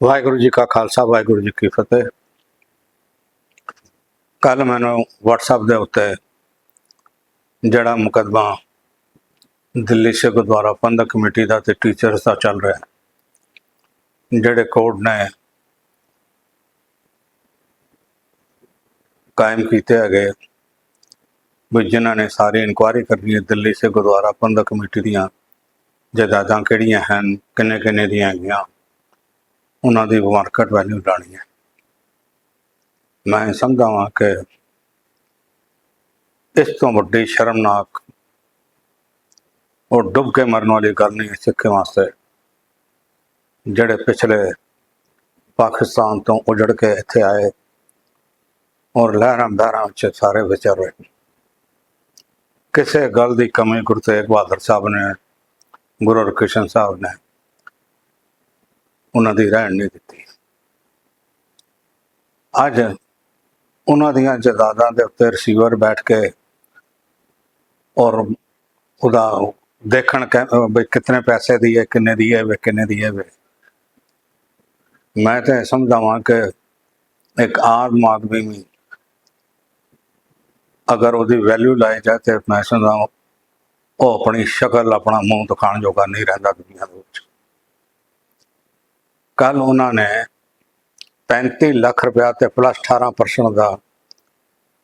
ਵਾਹਿਗੁਰੂ ਜੀ ਕਾ ਖਾਲਸਾ, ਵਾਹਿਗੁਰੂ ਜੀ ਕੀ ਫਤਿਹ। ਕੱਲ ਮੈਨੂੰ WhatsApp ਦੇ ਉੱਤੇ ਜਿਹੜਾ ਮੁਕੱਦਮਾ ਦਿੱਲੀ ਸਿੱਖ ਗੁਰਦੁਆਰਾ ਪ੍ਰਬੰਧਕ ਕਮੇਟੀ ਦਾ ਤੇ ਟੀਚਰਸ ਦਾ ਚੱਲ ਰਿਹਾ ਜਿਹੜੇ ਕੋਰਟ ਨੇ ਕਾਇਮ ਕੀਤੇ ਹੈਗੇ, ਵੀ ਜਿਨ੍ਹਾਂ ਨੇ ਸਾਰੀ ਇਨਕੁਆਇਰੀ ਕਰਨੀ ਹੈ ਦਿੱਲੀ ਸਿੱਖ ਗੁਰਦੁਆਰਾ ਪ੍ਰਬੰਧਕ ਕਮੇਟੀ ਦੀਆਂ, ਜਾਇਦਾਦਾਂ ਕਿਹੜੀਆਂ ਹਨ ਕਿੰਨੇ ਕਿੰਨੇ ਦੀਆਂ ਹੈਗੀਆਂ ਉਹਨਾਂ ਦੀ ਮਾਰਕੀਟ ਵੈਲਿਊ ਲਾਣੀ ਹੈ। ਮੈਂ ਸਮਝਦਾ ਹਾਂ ਕਿ ਇਸ ਤੋਂ ਵੱਡੀ ਸ਼ਰਮਨਾਕ ਔਰ ਡੁੱਬ ਕੇ ਮਰਨ ਵਾਲੀ ਗੱਲ ਨਹੀਂ ਹੈ ਸਿੱਖਾਂ ਵਾਸਤੇ, ਜਿਹੜੇ ਪਿਛਲੇ ਪਾਕਿਸਤਾਨ ਤੋਂ ਉਜੜ ਕੇ ਇੱਥੇ ਆਏ ਔਰ ਲਹਿਰਾਂ ਬਹਿਰਾਂ ਵਿੱਚ ਸਾਰੇ ਵਿਚਰ ਰਹੇ। ਕਿਸੇ ਗੱਲ ਦੀ ਕਮੀ ਗੁਰੂ ਤੇਗ ਬਹਾਦਰ ਸਾਹਿਬ ਨੇ, ਗੁਰੂ ਹਰਕ੍ਰਿਸ਼ਨ ਸਾਹਿਬ ਨੇ ਉਹਨਾਂ ਦੀ ਰਹਿਣ ਨਹੀਂ ਦਿੱਤੀ। ਅੱਜ ਉਹਨਾਂ ਦੀਆਂ ਜਾਇਦਾਦਾਂ ਦੇ ਉੱਤੇ ਰਿਸੀਵਰ ਬੈਠ ਕੇ ਔਰ ਉਹਦਾ ਦੇਖਣ ਕਿ ਵੀ ਕਿੰਨੇ ਪੈਸੇ ਦੀ ਹੈ ਕਿੰਨੇ ਦੀ ਹੈ ਵੇ, ਕਿੰਨੇ ਦੀ ਹੈ ਵੇ। ਮੈਂ ਤਾਂ ਸਮਝਦਾ ਵਾਂ ਕਿ ਇੱਕ ਆਮ ਆਦਮੀ ਵੀ ਅਗਰ ਉਹਦੀ ਵੈਲਿਊ ਲਾਈ ਜਾਏ ਤੇ ਮੈਂ ਸਮਝਦਾ ਉਹ ਆਪਣੀ ਸ਼ਕਲ ਆਪਣਾ ਮੂੰਹ ਦਿਖਾਉਣ ਜੋਗਾ ਨਹੀਂ ਰਹਿੰਦਾ ਦੁਨੀਆ ਦੇ ਵਿੱਚ। ਕੱਲ ਉਹਨਾਂ ਨੇ 35 ਲੱਖ ਰੁਪਇਆ ਤੇ ਪਲੱਸ 18% ਦਾ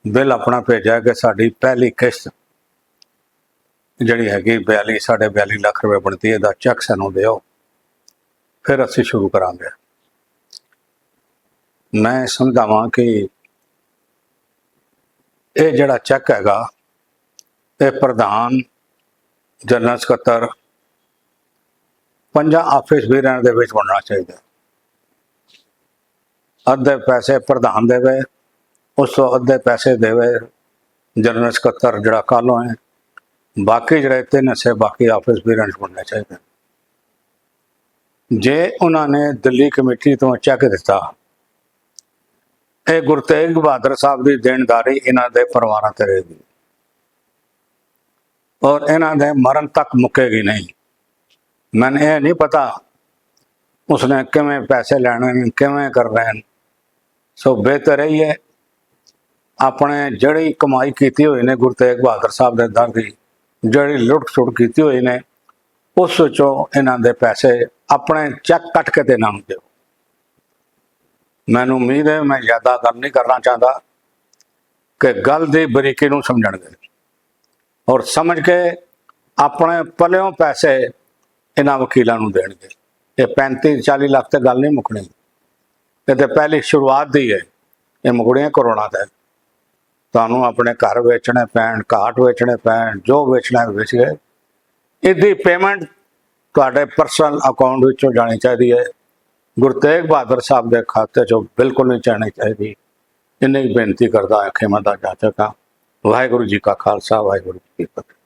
ਬਿੱਲ ਆਪਣਾ ਭੇਜਿਆ ਕਿ ਸਾਡੀ ਪਹਿਲੀ ਕਿਸ਼ਤ ਜਿਹੜੀ ਹੈਗੀ 42 ਸਾਢੇ 42 ਲੱਖ ਰੁਪਏ ਬਣਦੀ ਹੈ ਦਾ ਚੈੱਕ ਸਾਨੂੰ ਦਿਓ। ਫਿਰ ਅਸੀਂ ਸ਼ੁਰੂ ਕਰਾਂਗੇ। ਮੈਂ ਸਮਝਾਵਾਂ ਕਿ ਇਹ ਜਿਹੜਾ ਚੈੱਕ ਹੈਗਾ, ਇਹ ਪ੍ਰਧਾਨ ਜਨਰਲ ਸਕੱਤਰ ਪੰਜਾਂ ਆਫਿਸ ਵੀਰਾਂ ਦੇ ਵਿੱਚ ਬਣਨਾ ਚਾਹੀਦਾ। ਅੱਧੇ ਪੈਸੇ ਪ੍ਰਧਾਨ ਦੇਵੇ, ਉਸ ਤੋਂ ਅੱਧੇ ਪੈਸੇ ਦੇਵੇ, ਜਨਰਲ ਸਕੱਤਰ ਜਿਹੜਾ ਕਾਲੋਂ ਹੈ ਬਾਕੀ ਜਿਹੜੇ ਤਿੰਨ ਹਿੱਸੇ, ਬਾਕੀ ਆਫਿਸ ਵੀ ਰੈਂਟ ਬਣਨੇ ਚਾਹੀਦੇ। ਜੇ ਉਹਨਾਂ ਨੇ ਦਿੱਲੀ ਕਮੇਟੀ ਤੋਂ ਚੈੱਕ ਦਿੱਤਾ, ਇਹ ਗੁਰੂ ਤੇਗ ਬਹਾਦਰ ਸਾਹਿਬ ਦੀ ਦੇਣਦਾਰੀ ਇਹਨਾਂ ਦੇ ਪਰਿਵਾਰਾਂ ਤੇ ਰਹੇਗੀ। ਔਰ ਇਹਨਾਂ ਦੇ ਮਰਨ ਤੱਕ ਮੁੱਕੇਗੀ ਨਹੀਂ। ਮੈਨੂੰ ਇਹ ਨਹੀਂ ਪਤਾ, ਉਸਨੇ ਕਿਵੇਂ ਪੈਸੇ ਲੈਣੇ ਨੇ, ਕਿਵੇਂ ਕਰਨੇ ਨੇ। ਸੋ ਬਿਹਤਰ ਹੀ ਹੈ। ਆਪਣੇ ਜਿਹੜੀ ਕਮਾਈ ਕੀਤੀ ਹੋਈ ਨੇ ਗੁਰੂ ਤੇਗ ਬਹਾਦਰ ਸਾਹਿਬ ਦੇ ਦਰ ਦੀ, ਜਿਹੜੀ ਲੁੱਟ ਸੁੱਟ ਕੀਤੀ ਹੋਈ ਨੇ, ਉਸ ਵਿੱਚੋਂ ਇਹਨਾਂ ਦੇ ਪੈਸੇ ਆਪਣੇ ਚੈੱਕ ਕੱਟ ਕੇ ਤੇ ਇਹਨਾਂ ਨੂੰ ਦਿਓ। ਮੈਨੂੰ ਉਮੀਦ ਹੈ, ਮੈਂ ਜ਼ਿਆਦਾ ਗੱਲ ਨਹੀਂ ਕਰਨਾ ਚਾਹੁੰਦਾ ਕਿ ਗੱਲ ਦੀ ਬਰੀਕੀ ਨੂੰ ਸਮਝਣਗੇ। ਔਰ ਸਮਝ ਕੇ ਆਪਣੇ ਪੱਲਿਓਂ ਪੈਸੇ ਇਹਨਾਂ ਵਕੀਲਾਂ ਨੂੰ ਦੇਣਗੇ। ਇਹ 35 40 ਲੱਖ ਤੇ ਗੱਲ ਨਹੀਂ ਮੁੱਕਣੀ। ਇਹ ਤਾਂ ਪਹਿਲੀ ਸ਼ੁਰੂਆਤ ਦੀ ਹੈ। ਇਹ ਮੁਕੜੀਆਂ ਕਰੋਨਾ ਦਾ ਤੁਹਾਨੂੰ ਆਪਣੇ ਘਰ ਵੇਚਣੇ ਪੈਣ, ਘਾਟ ਵੇਚਣੇ ਪੈਣ, ਜੋ ਵੇਚਣਾ ਵੇਚ ਗਏ ਇਹਦੀ ਪੇਮੈਂਟ ਤੁਹਾਡੇ ਪਰਸਨਲ ਅਕਾਊਂਟ ਵਿੱਚੋਂ ਜਾਣੀ ਚਾਹੀਦੀ ਹੈ। ਗੁਰੂ ਤੇਗ ਬਹਾਦਰ ਸਾਹਿਬ ਦੇ ਖਾਤੇ 'ਚੋਂ ਬਿਲਕੁਲ ਨਹੀਂ ਜਾਣੀ ਚਾਹੀਦੀ। ਇੰਨੀ ਹੀ ਬੇਨਤੀ ਕਰਦਾ ਹਾਂ, ਖਿਮਾ ਦਾ ਜਾਚਕਾ ਵਾਹਿਗੁਰੂ ਜੀ ਕਾ ਖਾਲਸਾ, ਵਾਹਿਗੁਰੂ ਜੀ ਕੀ ਫਤਿਹ।